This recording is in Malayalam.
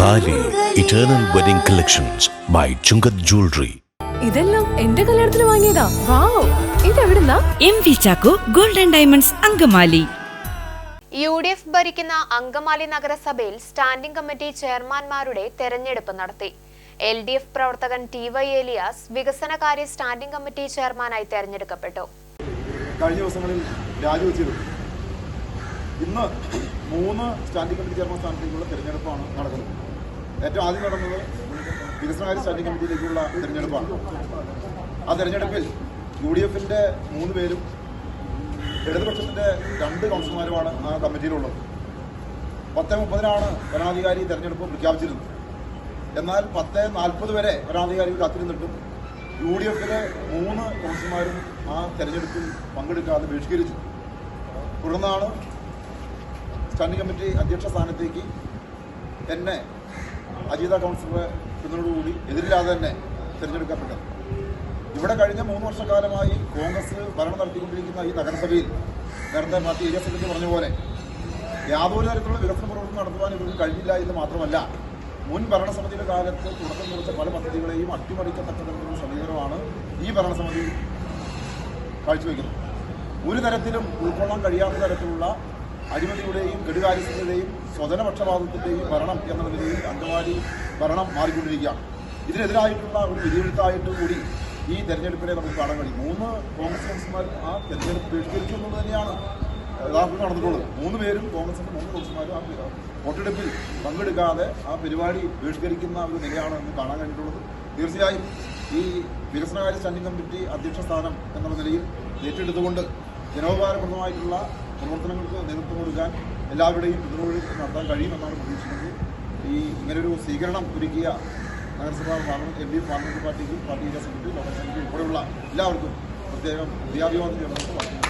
Thali eternal wedding collections by Chungath jewellery ഇതെല്ലാം എന്റെ കല്യാണത്തിന് വാങ്ങിയതാ. Wow. ഇതെവിടുന്നാ? M V Chacko golden diamonds Angamaly. U D F ഭരിക്കുന്ന അങ്കമാലി നഗരസഭയിൽ സ്റ്റാൻഡിംഗ് കമ്മിറ്റി ചെയർമാൻമാരുടെ തെരഞ്ഞെടുപ്പ് നടത്തി. എൽ ഡി എഫ് പ്രവർത്തകൻ ടി വൈ ഏലിയാസ് വികസനകാര്യ സ്റ്റാൻഡിംഗ് കമ്മിറ്റി ചെയർമാനായി തെരഞ്ഞെടുക്കപ്പെട്ടു. കഴിഞ്ഞ ദിവസങ്ങളിൽ രാജിവെച്ചിരുന്നു. ഇന്ന് മൂന്ന് സ്റ്റാൻഡിംഗ് കമ്മിറ്റി ചെയർമാൻ സ്ഥാനത്തേക്കുള്ള തിരഞ്ഞെടുപ്പാണ് നടക്കുന്നത്. ഏറ്റവും ആദ്യം നടന്നത് വികസനകാര്യ സ്റ്റാൻഡിംഗ് കമ്മിറ്റിയിലേക്കുള്ള തിരഞ്ഞെടുപ്പാണ്. ആ തിരഞ്ഞെടുപ്പിൽ യു ഡി എഫിന്റെ മൂന്ന് പേരും ഇടതുപക്ഷത്തിന്റെ രണ്ട് കൗൺസിലർമാരുമാണ് ആ കമ്മിറ്റിയിലുള്ളത്. പത്ത് മുപ്പതിനാണ് ഭരണാധികാരി തെരഞ്ഞെടുപ്പ് പ്രഖ്യാപിച്ചിരുന്നത്. എന്നാൽ പത്ത് നാൽപ്പത് വരെ ഭരണാധികാരി കാത്തിരുന്നിട്ടും യു ഡി എഫിലെ മൂന്ന് കൗൺസിലർമാരും ആ തെരഞ്ഞെടുപ്പിൽ പങ്കെടുക്കാതെ ബഹിഷ്കരിച്ചു. തുടർന്നാണ് സ്റ്റാൻഡിംഗ് കമ്മിറ്റി അധ്യക്ഷ സ്ഥാനത്തേക്ക് എന്നെ അജീത കൗൺസിലറെ പിന്തുണയോടുകൂടി എതിരില്ലാതെ തന്നെ തിരഞ്ഞെടുക്കപ്പെട്ടത്. ഇവിടെ കഴിഞ്ഞ മൂന്ന് വർഷക്കാലമായി കോൺഗ്രസ് ഭരണം നടത്തിക്കൊണ്ടിരിക്കുന്ന ഈ നഗരസഭയിൽ നേരത്തെ പാർട്ടി ഏരിയ സെക്രട്ടറി പറഞ്ഞ പോലെ യാതൊരു തരത്തിലുള്ള വികസന പ്രവർത്തനം നടത്തുവാൻ ഇവർക്ക് കഴിഞ്ഞില്ല എന്ന് മാത്രമല്ല മുൻ ഭരണസമിതിയുടെ കാലത്ത് തുടക്കം കുറിച്ച പല പദ്ധതികളെയും അട്ടിമറിക്കത്തക്ക തരത്തിലുള്ള സമീപനമാണ് ഈ ഭരണസമിതി കാഴ്ചവെക്കുന്നത്. ഒരു തരത്തിലും ഉൾക്കൊള്ളാൻ കഴിയാത്ത തരത്തിലുള്ള അഴിമതിയുടെയും കെടുകാര്യസ്ഥതയുടെയും സ്വജനപക്ഷപാതത്തിന്റെയും ഭരണം എന്ന നിലയിൽ അംഗവാടി ഭരണം മാറിക്കൊണ്ടിരിക്കുകയാണ്. ഇതിനെതിരായിട്ടുള്ള ഒരു വിധിയെഴുത്തായിട്ട് കൂടി ഈ തെരഞ്ഞെടുപ്പിനെ നമുക്ക് കാണാൻ കഴിയും. മൂന്ന് കോൺഗ്രസ് ആ തെരഞ്ഞെടുപ്പ് ബഹിഷ്കരിച്ചു എന്നുള്ളത് തന്നെയാണ് യഥാർത്ഥത്തിൽ നടന്നിട്ടുള്ളത്. മൂന്ന് പേരും കോൺഗ്രസിന്റെ മൂന്ന് കൗൺസിലർമാരും ആ വോട്ടെടുപ്പിൽ പങ്കെടുക്കാതെ ആ പരിപാടി ബഹിഷ്കരിക്കുന്ന ഒരു നിലയാണ് എന്ന് കാണാൻ കഴിഞ്ഞിട്ടുള്ളത്. തീർച്ചയായും ഈ വികസനകാര്യ സ്റ്റാൻഡിംഗ് കമ്മിറ്റി അധ്യക്ഷ സ്ഥാനം എന്നുള്ള നിലയിൽ ഏറ്റെടുത്തുകൊണ്ട് ജനോപകാരപ്രദമായിട്ടുള്ള പ്രവർത്തനങ്ങൾക്ക് നേതൃത്വം കൊടുക്കാൻ എല്ലാവരുടെയും പിന്തുണ നടത്താൻ കഴിയുമെന്നാണ് പ്രതീക്ഷിക്കുന്നത്. ഈ ഇങ്ങനൊരു സ്വീകരണം ഒരുക്കിയ നഗരസഭാ പാർലമെന്റ് എം പി പാർലമെന്റ് പാർട്ടിക്കും party area secretary local secretary ഉൾപ്പെടെയുള്ള എല്ലാവർക്കും പ്രത്യേകം വിദ്യാഭിവാദം ചേർന്ന്